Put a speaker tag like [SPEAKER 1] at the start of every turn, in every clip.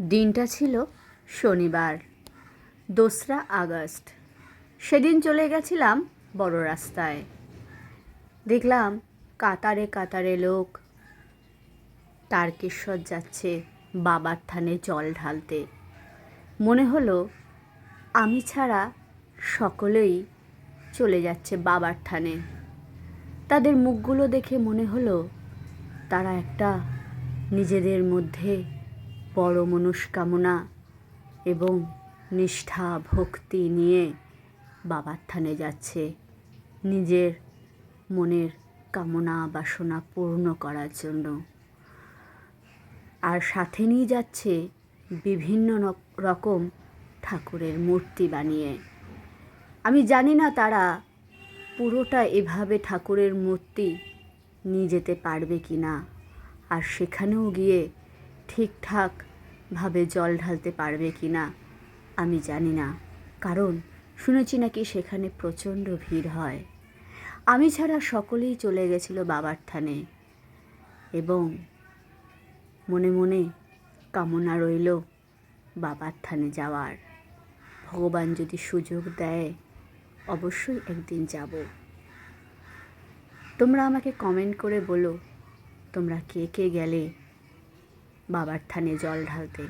[SPEAKER 1] দিনটা ছিল শনিবার, দোসরা আগস্ট। সেদিন চলে গেছিলাম বড় রাস্তায়। দেখলাম কাতারে কাতারে লোক। তারকেশ্বর যাচ্ছে বাবার থানে জল ঢালতে। মনে হলো আমি ছাড়া সকলেই চলে যাচ্ছে বাবার থানে। তাদের মুখগুলো দেখে মনে হলো তারা একটা নিজেদের মধ্যে বড় মনস্কামনা এবং নিষ্ঠা, ভক্তি নিয়ে বাবার থানে যাচ্ছে। নিজের মনের কামনা বাসনা পূর্ণ করার জন্য। আর সাথে নিয়ে যাচ্ছে বিভিন্ন রক- রকম ঠাকুরের মূর্তি বানিয়ে। আমি জানি না তারা পুরোটা এভাবে ঠাকুরের মূর্তি নিয়ে যেতে পারবে কি না আর সেখানেও গিয়ে ঠিকঠাকভাবে জল ঢালতে পারবে কি না আমি জানি না। কারণ শুনেছি নাকি সেখানে প্রচণ্ড ভিড় হয়। আমি ছাড়া সকলেই চলে গেছিল বাবার থানে। এবং মনে মনে কামনা রইল বাবার থানে যাওয়ার। ভগবান যদি সুযোগ দেয়, অবশ্যই একদিন যাব। তোমরা আমাকে কমেন্ট করে বলো, তোমরা কে কে গেলে? বাবার থানে জল ঢালতে।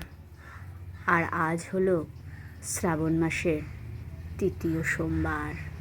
[SPEAKER 1] আর আজ হলো শ্রাবণ মাসের তৃতীয় সোমবার।